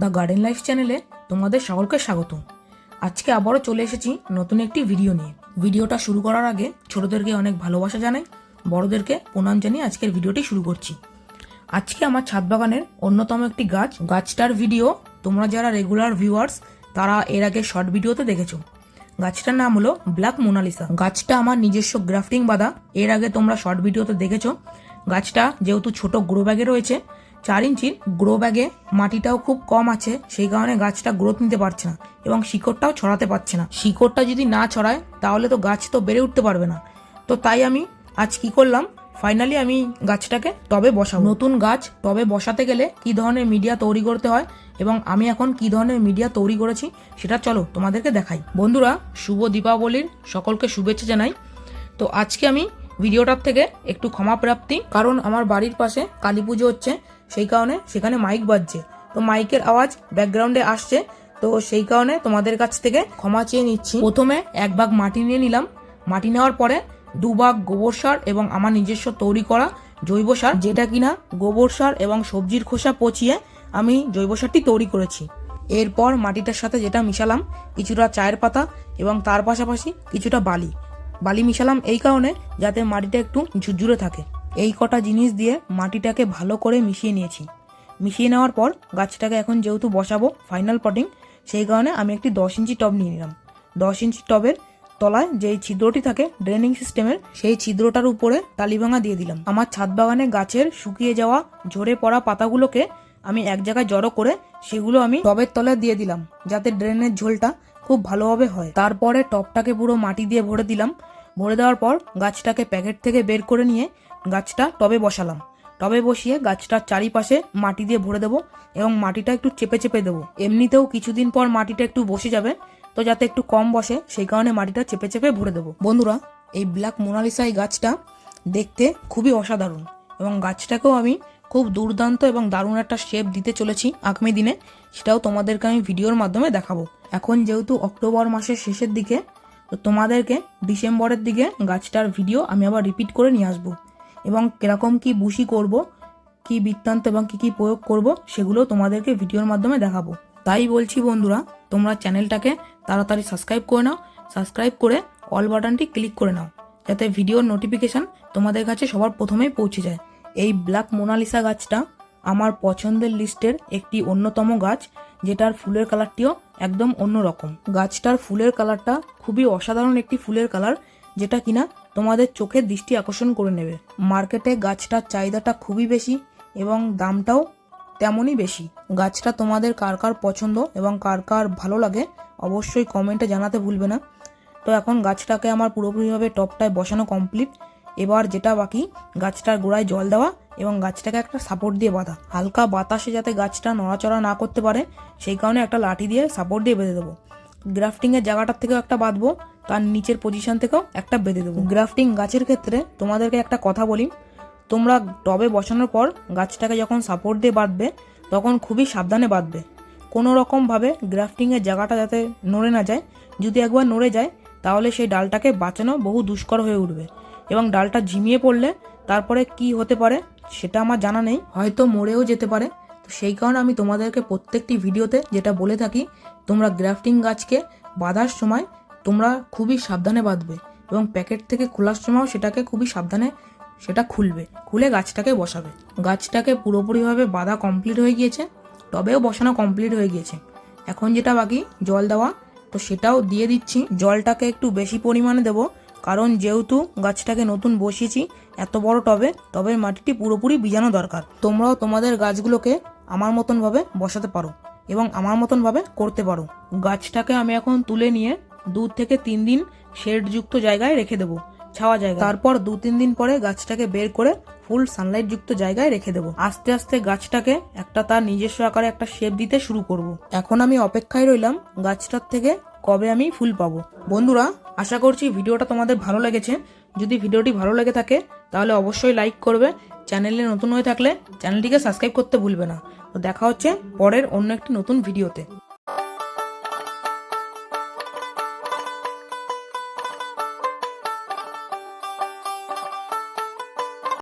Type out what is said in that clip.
The garden life চ্যানেলে তোমাদের সকলকে স্বাগত আজকে আবারও চলে এসেছি নতুন একটি ভিডিও নিয়ে। ভিডিওটা শুরু করার আগে ছোটদেরকে অনেক ভালোবাসা জানাই, বড়দেরকে প্রণাম জানিয়ে আজকের ভিডিওটি শুরু করছি। আজকে আমার ছাদ বাগানের অন্যতম একটি গাছ, গাছটার ভিডিও তোমরা যারা রেগুলার ভিউয়ার্স তারা এর আগে শর্ট ভিডিওতে দেখেছ। গাছটার নাম হলো ব্ল্যাক মোনালিসা গাছটা আমার নিজস্ব গ্রাফটিং বাঁধা, এর আগে তোমরা শর্ট ভিডিওতে দেখেছ। গাছটা যেহেতু ছোট গ্রো ব্যাগে রয়েছে চার ইঞ্চির গ্রো ব্যাগে মাটিটাও খুব কম আছে, সেই কারণে গাছটা গ্রোথ নিতে পারছে না এবং শিকড়টাও ছড়াতে পারছে না। শিকড়টা যদি না ছড়ায়, তাহলে তো গাছ তো বেড়ে উঠতে পারবে না। তো তাই আমি আজ কি করলাম ফাইনালি আমি গাছটাকে টবে বসাবো। নতুন গাছ টবে বসাতে গেলে কি ধরনের মিডিয়া তৈরি করতে হয় এবং আমি এখন কি ধরনের মিডিয়া তৈরি করেছি, সেটা চলো তোমাদেরকে দেখাই। বন্ধুরা, শুভ দীপাবলির সকলকে শুভেচ্ছা জানাই। তো আজকে আমি ভিডিওটার থেকে একটু ক্ষমা প্রাপ্তি কারণ আমার বাড়ির পাশে কালী পুজো হচ্ছে সেই কারণে সেখানে মাইক বাজছে। তো মাইকের আওয়াজ ব্যাকগ্রাউন্ডে আসছে। তো সেই কারণে তোমাদের কাছ থেকে ক্ষমা চেয়ে নিচ্ছি। প্রথমে এক ভাগ মাটি নিয়ে নিলাম। মাটি নেওয়ার পরে দু ভাগ গোবর সার এবং আমার নিজস্ব তৈরি করা জৈব সার, যেটা কিনা গোবর সার এবং সবজির খোসা পচিয়ে আমি জৈব সারটি তৈরি করেছি। এরপর মাটিটার সাথে যেটা মিশালাম, কিছুটা চায়ের পাতা এবং তার পাশাপাশি কিছুটা বালি। বালি মিশালাম এই কারণে যাতে মাটিটা একটু ঝুরঝুরে থাকে। এই কটা জিনিস দিয়ে মাটিটাকে ভালো করে মিশিয়ে নিয়েছি। মিশিয়ে নেওয়ার পর গাছটাকে এখন যেহেতু বসাবো ফাইনাল পটিং সেই কারণে আমি একটি দশ ইঞ্চি টব নিয়ে নিলাম। দশ ইঞ্চি টবের তলায় যেই ছিদ্রটি থাকে ড্রেনিং সিস্টেমের সেই ছিদ্রটার উপরে টালিভাঙা দিয়ে দিলাম। আমার ছাদ বাগানে গাছের শুকিয়ে যাওয়া, ঝরে পড়া পাতাগুলোকে আমি এক জায়গায় জড়ো করে সেগুলো আমি টবের তলায় দিয়ে দিলাম, যাতে ড্রেনের ঝোলটা খুব ভালোভাবে হয়। তারপরে টবটাকে পুরো মাটি দিয়ে ভরে দিলাম। ভরে দেওয়ার পর গাছটাকে প্যাকেট থেকে বের করে নিয়ে গাছটা টবে বসালাম। টবে বসিয়ে গাছটার চারিপাশে মাটি দিয়ে ভরে দেবো এবং মাটিটা একটু চেপে চেপে দেবো। এমনিতেও কিছুদিন পর মাটিটা একটু বসে যাবে, তো যাতে একটু কম বসে, সেই কারণে মাটিটা চেপে চেপে ভরে দেবো। বন্ধুরা, এই ব্ল্যাক মোনালিসা এই গাছটা দেখতে খুবই অসাধারণ এবং গাছটাকেও আমি খুব দুর্দান্ত এবং দারুণ একটা শেপ দিতে চলেছি আগামী দিনে। সেটাও তোমাদেরকে আমি ভিডিওর মাধ্যমে দেখাবো। এখন যেহেতু অক্টোবর মাসের শেষের দিকে, তো তোমাদেরকে ডিসেম্বরের দিকে গাছটার ভিডিও আমি আবার রিপিট করে নিয়ে আসব। এবং কীরকম কি বুশি করব, কি বৃত্তান্ত এবং কি কি প্রয়োগ করব, সেগুলো তোমাদেরকে ভিডিওর মাধ্যমে দেখাবো। তাই বলছি বন্ধুরা, তোমরা চ্যানেলটাকে তাড়াতাড়ি সাবস্ক্রাইব করে নাও সাবস্ক্রাইব করে অল বাটনটি ক্লিক করে নাও, যাতে ভিডিওর নোটিফিকেশন তোমাদের কাছে সবার প্রথমেই পৌঁছে যায়। এই ব্ল্যাক মোনালিসা গাছটা আমার পছন্দের লিস্টের একটি অন্যতম গাছ, যেটার ফুলের কালারটিও একদম অন্যরকম। গাছটার ফুলের কালারটা খুবই অসাধারণ একটি ফুলের কালার যেটা কিনা তোমাদের চোখের দৃষ্টি আকর্ষণ করে নেবে। মার্কেটে গাছটার চাহিদাটা খুবই বেশি এবং দামটাও তেমনই বেশি। গাছটা তোমাদের কার কার পছন্দ এবং কার কার ভালো লাগে অবশ্যই কমেন্টে জানাতে ভুলবে না। তো এখন গাছটাকে আমার পুরোপুরিভাবে টপটায় বসানো কমপ্লিট এবার যেটা বাকি, গাছটার গোড়ায় জল দেওয়া এবং গাছটাকে একটা সাপোর্ট দিয়ে বাঁধা। হালকা বাতাসে যাতে গাছটা নড়াচড়া না করতে পারে, সেই কারণে একটা লাঠি দিয়ে সাপোর্ট দিয়ে বেঁধে দেবো। গ্রাফটিংয়ের জায়গাটার থেকেও একটা বাঁধবো। তার নিচের পজিশন থেকেও একটা বেঁধে দেবো। গ্রাফটিং গাছের ক্ষেত্রে তোমাদেরকে একটা কথা বলি। তোমরা টবে বসানোর পর গাছটাকে যখন সাপোর্ট দিয়ে বাঁধবে, তখন খুবই সাবধানে বাঁধবে। কোনো রকমভাবে গ্রাফটিংয়ের জায়গাটা যাতে নড়ে না যায়। যদি একবার নড়ে যায়, তাহলে সেই ডালটাকে বাঁচানো বহু দুষ্কর হয়ে উঠবে। এবং ডালটা ঝিমিয়ে পড়লে তারপরে কি হতে পারে, সেটা আমার জানা নেই। হয়তো মরেও যেতে পারে। তো সেই কারণে আমি তোমাদেরকে প্রত্যেকটি ভিডিওতে যেটা বলে থাকি, তোমরা গ্রাফটিং গাছকে বাঁধার সময় তোমরা খুবই সাবধানে বাঁধবে এবং প্যাকেট থেকে খোলার সময়ও সেটাকে খুবই সাবধানে সেটা খুলবে, খুলে গাছটাকে বসাবে। গাছটাকে পুরোপুরিভাবে বাঁধা কমপ্লিট হয়ে গিয়েছে তবেও বসানো কমপ্লিট হয়ে গিয়েছে। এখন যেটা বাকি, জল দেওয়া, তো সেটাও দিয়ে দিচ্ছি। জলটাকে একটু বেশি পরিমাণে দেবো, কারণ যেহেতু গাছটাকে নতুন বসিয়েছি, এত বড় টবে, টবের মাটিটি পুরোপুরি ভিজানো দরকার। তোমরাও তোমাদের গাছগুলোকে আমার মতনভাবে বসাতে পারো এবং আমার মতনভাবে করতে পারো। গাছটাকে আমি এখন তুলে নিয়ে দু থেকে তিন দিন শেডযুক্ত জায়গায় রেখে দেবো, ছাওয়া জায়গা। তারপর দু তিন দিন পরে গাছটাকে বের করে ফুল সানলাইট যুক্ত জায়গায় রেখে দেবো। আস্তে আস্তে গাছটাকে একটা তার নিজস্ব আকারে একটা শেপ দিতে শুরু করব। এখন আমি অপেক্ষায় রইলাম গাছটার থেকে কবে আমি ফুল পাবো। বন্ধুরা, আশা করছি ভিডিওটা তোমাদের ভালো লেগেছে। যদি ভিডিওটি ভালো লেগে থাকে, তাহলে অবশ্যই লাইক করবে। চ্যানেলে নতুন হয়ে থাকলে চ্যানেলটিকে সাবস্ক্রাইব করতে ভুলবে না। তো দেখা হচ্ছে পরের অন্য একটি নতুন ভিডিওতে।